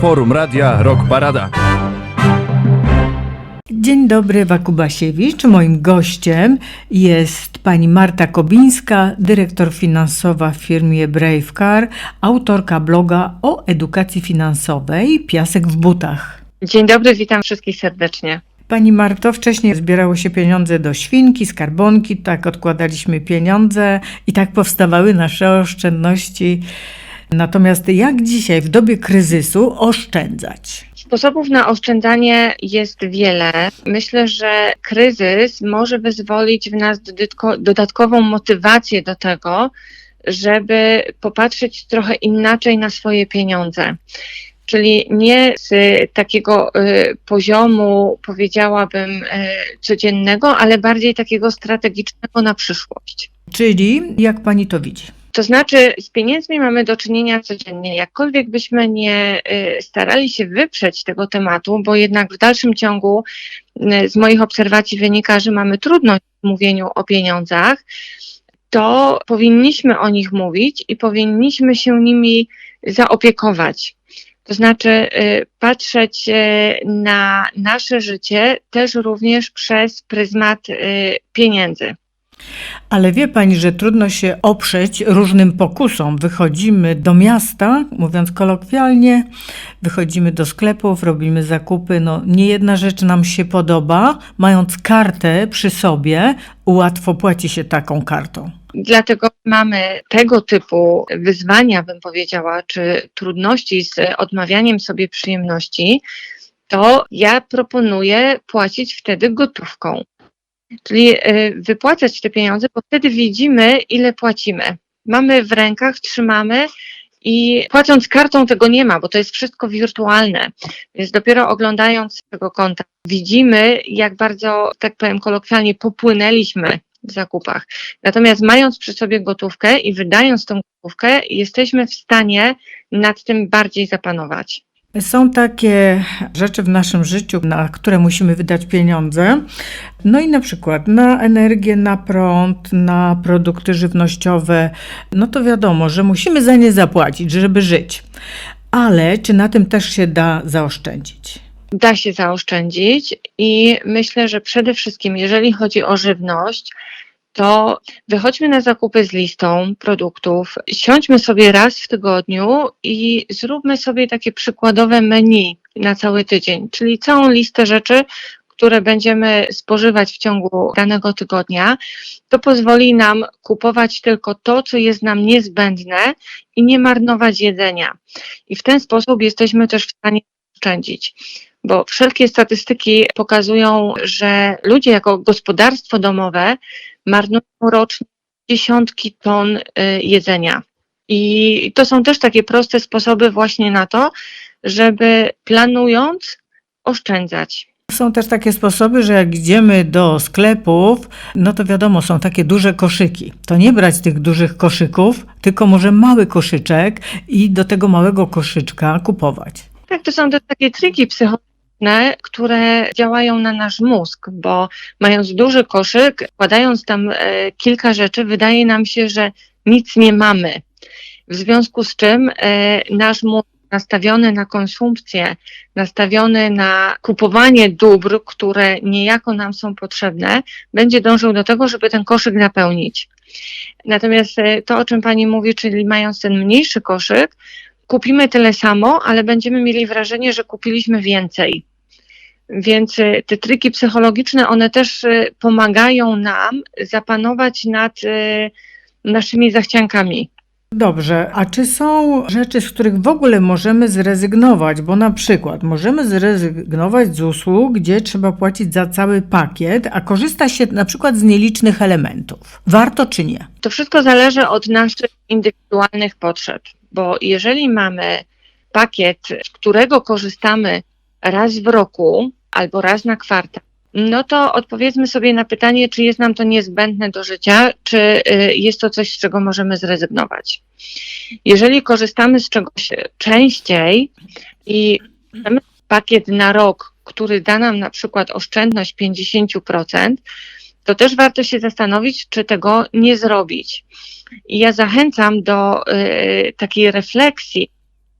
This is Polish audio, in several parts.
Forum Radia Rock Parada. Dzień dobry, Wakubasiewicz. Moim gościem jest pani Marta Kobińska, dyrektor finansowa w firmie Bravecar, autorka bloga o edukacji finansowej Piasek w butach. Dzień dobry, witam wszystkich serdecznie. Pani Marto, wcześniej zbierało się pieniądze do świnki, skarbonki, tak odkładaliśmy pieniądze i tak powstawały nasze oszczędności. Natomiast jak dzisiaj w dobie kryzysu oszczędzać? Sposobów na oszczędzanie jest wiele. Myślę, że kryzys może wyzwolić w nas dodatko- dodatkową motywację do tego, żeby popatrzeć trochę inaczej na swoje pieniądze. Czyli nie z takiego y, poziomu, powiedziałabym, y, codziennego, ale bardziej takiego strategicznego na przyszłość. Czyli jak pani to widzi? To znaczy, z pieniędzmi mamy do czynienia codziennie. Jakkolwiek byśmy nie y, starali się wyprzeć tego tematu, bo jednak w dalszym ciągu y, z moich obserwacji wynika, że mamy trudność w mówieniu o pieniądzach, to powinniśmy o nich mówić i powinniśmy się nimi zaopiekować. To znaczy, y, patrzeć na nasze życie też również przez pryzmat pieniędzy. Ale wie pani, że trudno się oprzeć różnym pokusom. Wychodzimy do miasta, mówiąc kolokwialnie, wychodzimy do sklepów, robimy zakupy. No, nie jedna rzecz nam się podoba. Mając kartę przy sobie, łatwo płaci się taką kartą. Dlatego mamy tego typu wyzwania, bym powiedziała, czy trudności z odmawianiem sobie przyjemności, to ja proponuję płacić wtedy gotówką. Czyli y, wypłacać te pieniądze, bo wtedy widzimy, ile płacimy. Mamy w rękach, trzymamy i płacąc kartą tego nie ma, bo to jest wszystko wirtualne. Więc dopiero oglądając tego konta widzimy, jak bardzo, tak powiem kolokwialnie, popłynęliśmy w zakupach. Natomiast mając przy sobie gotówkę i wydając tą gotówkę, jesteśmy w stanie nad tym bardziej zapanować. Są takie rzeczy w naszym życiu, na które musimy wydać pieniądze. No i na przykład na energię, na prąd, na produkty żywnościowe. No to wiadomo, że musimy za nie zapłacić, żeby żyć. Ale czy na tym też się da zaoszczędzić? Da się zaoszczędzić i myślę, że przede wszystkim, jeżeli chodzi o żywność, to wychodźmy na zakupy z listą produktów, siądźmy sobie raz w tygodniu i zróbmy sobie takie przykładowe menu na cały tydzień, czyli całą listę rzeczy, które będziemy spożywać w ciągu danego tygodnia. To pozwoli nam kupować tylko to, co jest nam niezbędne i nie marnować jedzenia. I w ten sposób jesteśmy też w stanie oszczędzić bo wszelkie statystyki pokazują, że ludzie jako gospodarstwo domowe marnują rocznie dziesiątki ton y, jedzenia. I to są też takie proste sposoby właśnie na to, żeby planując oszczędzać. Są też takie sposoby, że jak idziemy do sklepów, no to wiadomo, są takie duże koszyki. To nie brać tych dużych koszyków, tylko może mały koszyczek i do tego małego koszyczka kupować. Tak, to są te takie triki psychologiczne, które działają na nasz mózg, bo mając duży koszyk, wkładając tam e, kilka rzeczy, wydaje nam się, że nic nie mamy. W związku z czym e, nasz mózg nastawiony na konsumpcję, nastawiony na kupowanie dóbr, które niejako nam są potrzebne, będzie dążył do tego, żeby ten koszyk napełnić. Natomiast e, to, o czym Pani mówi, czyli mając ten mniejszy koszyk, kupimy tyle samo, ale będziemy mieli wrażenie, że kupiliśmy więcej. Więc y, te triki psychologiczne, one też y, pomagają nam zapanować nad y, naszymi zachciankami. Dobrze, a czy są rzeczy, z których w ogóle możemy zrezygnować? Bo na przykład możemy zrezygnować z usług, gdzie trzeba płacić za cały pakiet, a korzysta się na przykład z nielicznych elementów. Warto czy nie? To wszystko zależy od naszych indywidualnych potrzeb, bo jeżeli mamy pakiet, z którego korzystamy raz w roku albo raz na kwartał, no to odpowiedzmy sobie na pytanie, czy jest nam to niezbędne do życia, czy y, jest to coś, z czego możemy zrezygnować. Jeżeli korzystamy z czegoś częściej i mamy pakiet na rok, który da nam na przykład oszczędność 50%, to też warto się zastanowić, czy tego nie zrobić. I ja zachęcam do y, takiej refleksji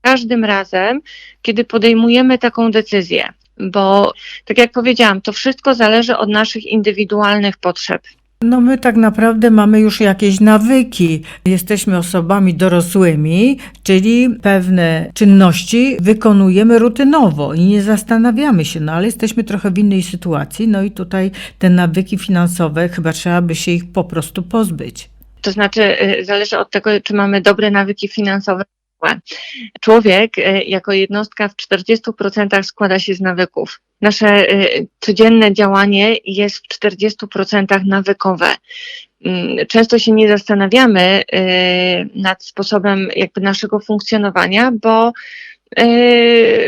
każdym razem, kiedy podejmujemy taką decyzję. Bo, tak jak powiedziałam, to wszystko zależy od naszych indywidualnych potrzeb. No my tak naprawdę mamy już jakieś nawyki. Jesteśmy osobami dorosłymi, czyli pewne czynności wykonujemy rutynowo i nie zastanawiamy się, no ale jesteśmy trochę w innej sytuacji, no i tutaj te nawyki finansowe, chyba trzeba by się ich po prostu pozbyć. To znaczy, y, zależy od tego, czy mamy dobre nawyki finansowe. Człowiek y, jako jednostka w 40% składa się z nawyków. Nasze y, codzienne działanie jest w 40% nawykowe. Mm, Często się nie zastanawiamy y, nad sposobem jakby naszego funkcjonowania, bo,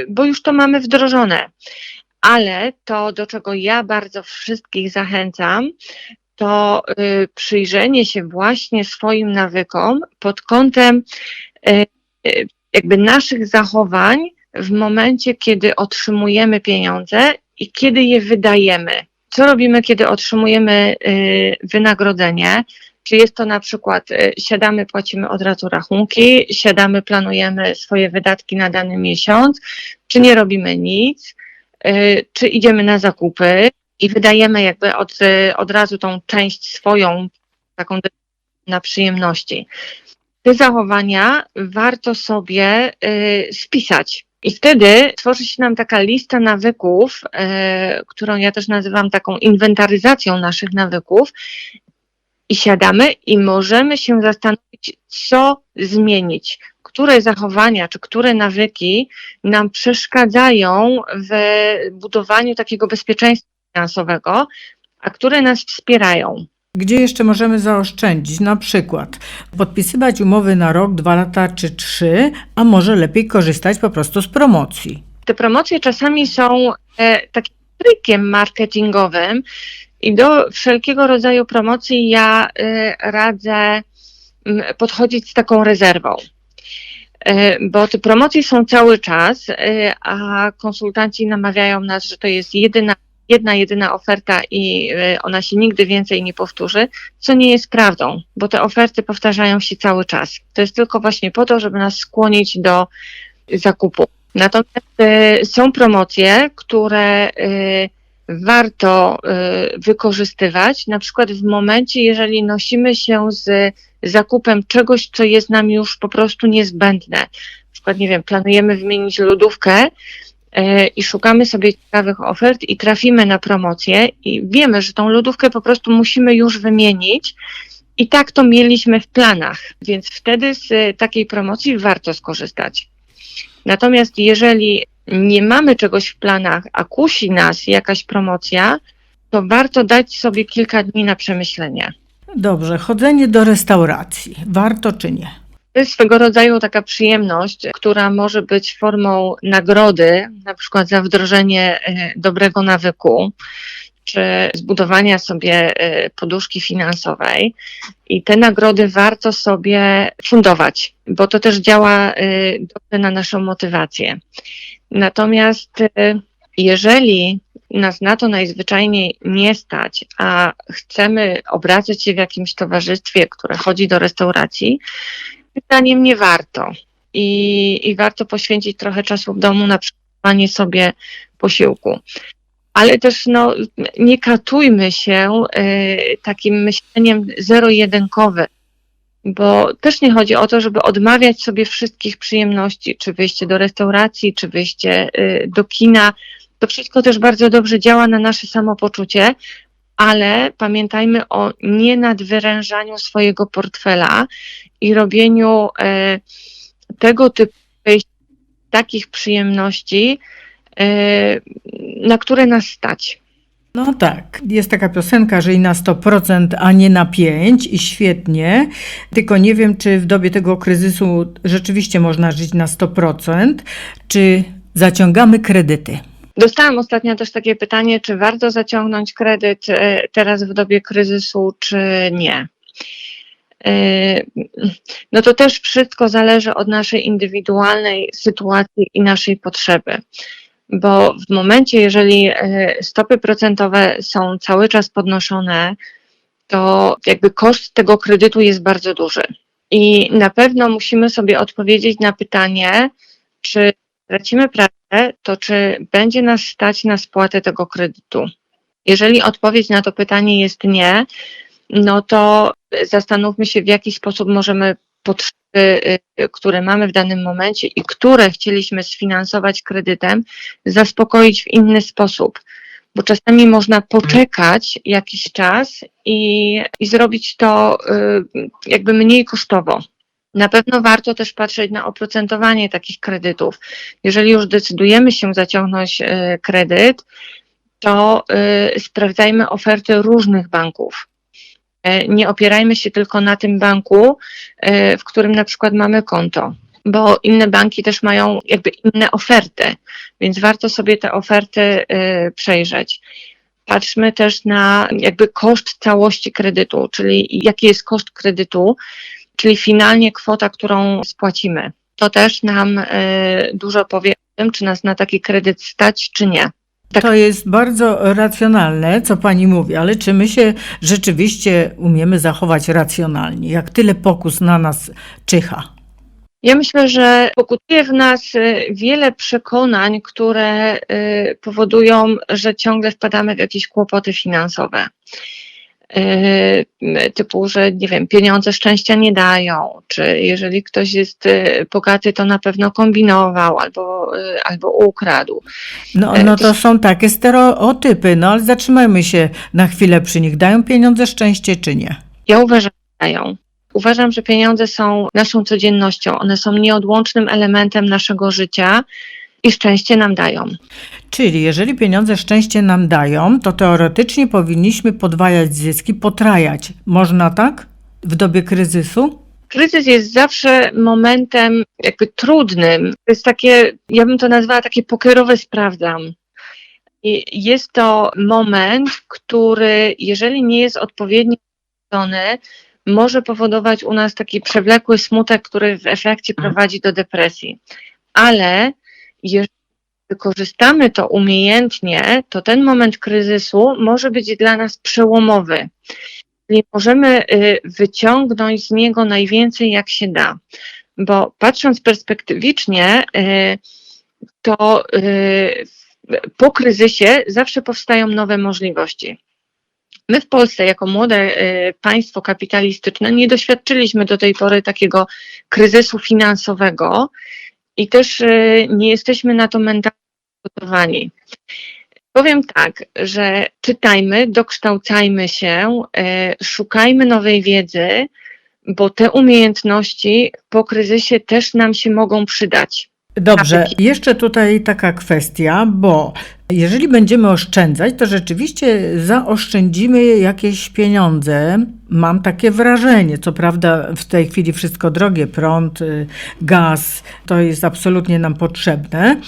bo już to mamy wdrożone. Ale to, do czego ja bardzo wszystkich zachęcam, to przyjrzenie się właśnie swoim nawykom pod kątem jakby naszych zachowań w momencie, kiedy otrzymujemy pieniądze i kiedy je wydajemy. Co robimy, kiedy otrzymujemy y, wynagrodzenie? Czy jest to na przykład y, siadamy, płacimy od razu rachunki, siadamy, planujemy swoje wydatki na dany miesiąc, czy nie robimy nic, y, czy idziemy na zakupy, i wydajemy jakby od, y, od razu tą część swoją, taką na przyjemności. Te zachowania warto sobie y, spisać. I wtedy tworzy się nam taka lista nawyków, y, którą ja też nazywam taką inwentaryzacją naszych nawyków. I siadamy i możemy się zastanowić, co zmienić, które zachowania czy które nawyki nam przeszkadzają w budowaniu takiego bezpieczeństwa finansowego, a które nas wspierają. Gdzie jeszcze możemy zaoszczędzić? Na przykład podpisywać umowy na rok, dwa lata czy trzy, a może lepiej korzystać po prostu z promocji. Te promocje czasami są e, takim trikiem marketingowym i do wszelkiego rodzaju promocji ja e, radzę m, podchodzić z taką rezerwą. E, Bo te promocje są cały czas, e, a konsultanci namawiają nas, że to jest jedyna, jedna, jedyna oferta i e, ona się nigdy więcej nie powtórzy, co nie jest prawdą, bo te oferty powtarzają się cały czas. To jest tylko właśnie po to, żeby nas skłonić do zakupu. Natomiast e, są promocje, które e, warto e, wykorzystywać, na przykład w momencie, jeżeli nosimy się z zakupem czegoś, co jest nam już po prostu niezbędne. Na przykład, nie wiem, planujemy wymienić lodówkę i szukamy sobie ciekawych ofert i trafimy na promocję i wiemy, że tą lodówkę po prostu musimy już wymienić. I tak to mieliśmy w planach, więc wtedy z e, takiej promocji warto skorzystać. Natomiast jeżeli nie mamy czegoś w planach, a kusi nas jakaś promocja, to warto dać sobie kilka dni na przemyślenie. Dobrze, chodzenie do restauracji. Warto czy nie? To jest swego rodzaju taka przyjemność, która może być formą nagrody, na przykład za wdrożenie e, dobrego nawyku, czy zbudowania sobie e, poduszki finansowej. I te nagrody warto sobie fundować, bo to też działa e, dobrze na naszą motywację. Natomiast jeżeli nas na to najzwyczajniej nie stać, a chcemy obracać się w jakimś towarzystwie, które chodzi do restauracji, pytaniem nie warto. I, I warto poświęcić trochę czasu w domu na przygotowanie sobie posiłku. Ale też no, nie katujmy się y, takim myśleniem zero-jedynkowym, bo też nie chodzi o to, żeby odmawiać sobie wszystkich przyjemności, czy wyjście do restauracji, czy wyjście y, do kina. To wszystko też bardzo dobrze działa na nasze samopoczucie, ale pamiętajmy o nienadwyrężaniu swojego portfela i robieniu e, tego typu takich przyjemności, e, na które nas stać. No tak, jest taka piosenka, że i na 100%, a nie na 5 i świetnie. Tylko nie wiem, czy w dobie tego kryzysu rzeczywiście można żyć na 100%, czy zaciągamy kredyty. Dostałam ostatnio też takie pytanie, czy warto zaciągnąć kredyt e, teraz w dobie kryzysu, czy nie. E, No to też wszystko zależy od naszej indywidualnej sytuacji i naszej potrzeby. Bo w momencie, jeżeli e, stopy procentowe są cały czas podnoszone, to jakby koszt tego kredytu jest bardzo duży. I na pewno musimy sobie odpowiedzieć na pytanie, czy tracimy pracę, to czy będzie nas stać na spłatę tego kredytu? Jeżeli odpowiedź na to pytanie jest nie, no to zastanówmy się, w jaki sposób możemy potrzeby, y, które mamy w danym momencie i które chcieliśmy sfinansować kredytem, zaspokoić w inny sposób. Bo czasami można poczekać jakiś czas i, i zrobić to y, jakby mniej kosztowo. Na pewno warto też patrzeć na oprocentowanie takich kredytów. Jeżeli już decydujemy się zaciągnąć y, kredyt, to y, sprawdzajmy oferty różnych banków. E, Nie opierajmy się tylko na tym banku, e, w którym na przykład mamy konto, bo inne banki też mają jakby inne oferty, więc warto sobie te oferty e, przejrzeć. Patrzmy też na jakby koszt całości kredytu, czyli jaki jest koszt kredytu, czyli finalnie kwota, którą spłacimy. To też nam e, dużo powie o tym, czy nas na taki kredyt stać, czy nie. Tak. To jest bardzo racjonalne, co pani mówi, ale czy my się rzeczywiście umiemy zachować racjonalnie, jak tyle pokus na nas czyha? Ja myślę, że pokutuje w nas y, wiele przekonań, które y, powodują, że ciągle wpadamy w jakieś kłopoty finansowe. Y, Typu, że nie wiem, pieniądze szczęścia nie dają, czy jeżeli ktoś jest y, bogaty, to na pewno kombinował albo, y, albo ukradł. No, no to to są takie stereotypy, no ale zatrzymajmy się na chwilę przy nich. Dają pieniądze szczęście czy nie? Ja uważam, że dają. Uważam, że pieniądze są naszą codziennością, one są nieodłącznym elementem naszego życia i szczęście nam dają. Czyli jeżeli pieniądze szczęście nam dają, to teoretycznie powinniśmy podwajać zyski, potrajać. Można tak? W dobie kryzysu? Kryzys jest zawsze momentem jakby trudnym. To jest takie, ja bym to nazwała takie pokerowe sprawdzam. I jest to moment, który, jeżeli nie jest odpowiednio może powodować u nas taki przewlekły smutek, który w efekcie prowadzi do depresji. Ale jeżeli wykorzystamy to umiejętnie, to ten moment kryzysu może być dla nas przełomowy. Czyli możemy y, wyciągnąć z niego najwięcej, jak się da. Bo patrząc perspektywicznie, y, to y, po kryzysie zawsze powstają nowe możliwości. My w Polsce, jako młode państwo kapitalistyczne, nie doświadczyliśmy do tej pory takiego kryzysu finansowego i też y, nie jesteśmy na to mentalnie przygotowani. Powiem tak, że czytajmy, dokształcajmy się, y, szukajmy nowej wiedzy, bo te umiejętności po kryzysie też nam się mogą przydać. Dobrze, jeszcze tutaj taka kwestia, bo jeżeli będziemy oszczędzać, to rzeczywiście zaoszczędzimy jakieś pieniądze. Mam takie wrażenie. Co prawda, w tej chwili wszystko drogie prąd, y, gaz to jest absolutnie nam potrzebne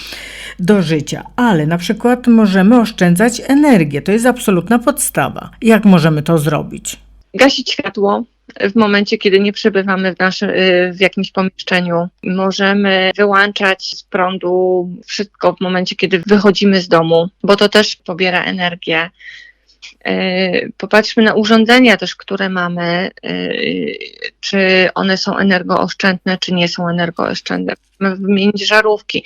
do życia, ale na przykład możemy oszczędzać energię. To jest absolutna podstawa. Jak możemy to zrobić? Gasić światło w momencie, kiedy nie przebywamy w, naszym, w jakimś pomieszczeniu. Możemy wyłączać z prądu wszystko w momencie, kiedy wychodzimy z domu, bo to też pobiera energię. Y, Popatrzmy na urządzenia też, które mamy, y, czy one są energooszczędne, czy nie są energooszczędne. Wymienić żarówki.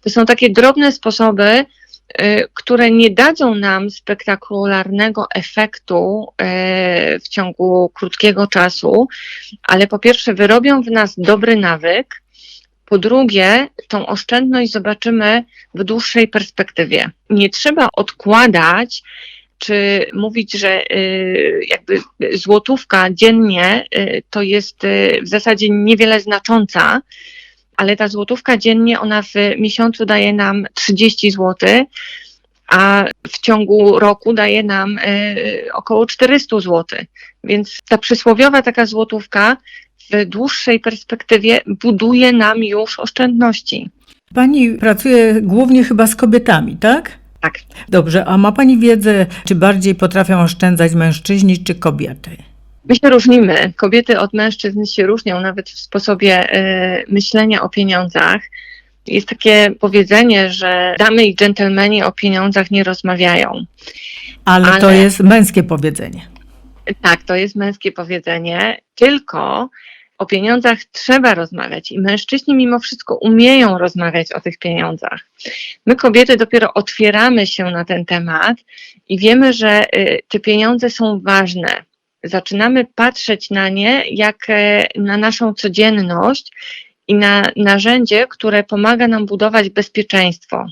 To są takie drobne sposoby, które nie dadzą nam spektakularnego efektu y, w ciągu krótkiego czasu, ale po pierwsze wyrobią w nas dobry nawyk, po drugie, tą oszczędność zobaczymy w dłuższej perspektywie. Nie trzeba odkładać czy mówić, że y, jakby złotówka dziennie y, to jest y, w zasadzie niewiele znacząca, ale ta złotówka dziennie, ona w miesiącu daje nam 30 zł, a w ciągu roku daje nam y, około 400 zł. Więc ta przysłowiowa taka złotówka w dłuższej perspektywie buduje nam już oszczędności. Pani pracuje głównie chyba z kobietami, tak? Tak. Dobrze, a ma Pani wiedzę, czy bardziej potrafią oszczędzać mężczyźni czy kobiety? My się różnimy. Kobiety od mężczyzn się różnią nawet w sposobie e, myślenia o pieniądzach. Jest takie powiedzenie, że damy i dżentelmeni o pieniądzach nie rozmawiają. Ale, to Ale- jest męskie powiedzenie. Tak, to jest męskie powiedzenie, tylko o pieniądzach trzeba rozmawiać i mężczyźni mimo wszystko umieją rozmawiać o tych pieniądzach. My, kobiety, dopiero otwieramy się na ten temat i wiemy, że y, te pieniądze są ważne. Zaczynamy patrzeć na nie jak e, na naszą codzienność i na narzędzie, które pomaga nam budować bezpieczeństwo.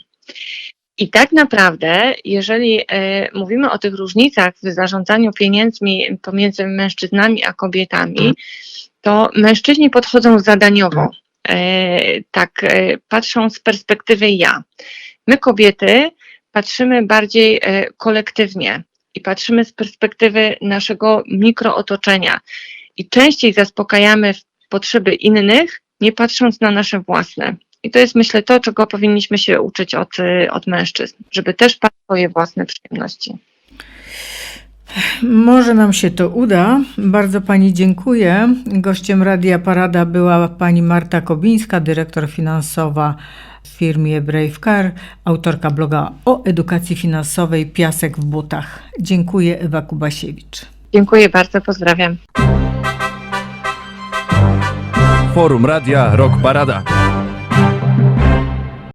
I tak naprawdę, jeżeli e, mówimy o tych różnicach w zarządzaniu pieniędzmi pomiędzy mężczyznami a kobietami, to mężczyźni podchodzą zadaniowo. Tak, e, patrzą z perspektywy ja. My, kobiety, patrzymy bardziej kolektywnie i patrzymy z perspektywy naszego mikrootoczenia i częściej zaspokajamy potrzeby innych, nie patrząc na nasze własne. I to jest, myślę, to, czego powinniśmy się uczyć od, y, od mężczyzn, żeby też patrzeć swoje własne przyjemności. Może nam się to uda. Bardzo Pani dziękuję. Gościem Radia Parada była Pani Marta Kobińska, dyrektor finansowa w firmie Bravecar, autorka bloga o edukacji finansowej Piasek w butach. Dziękuję, Ewa Kubasiewicz. Dziękuję bardzo, pozdrawiam. Forum Radia Rock Parada.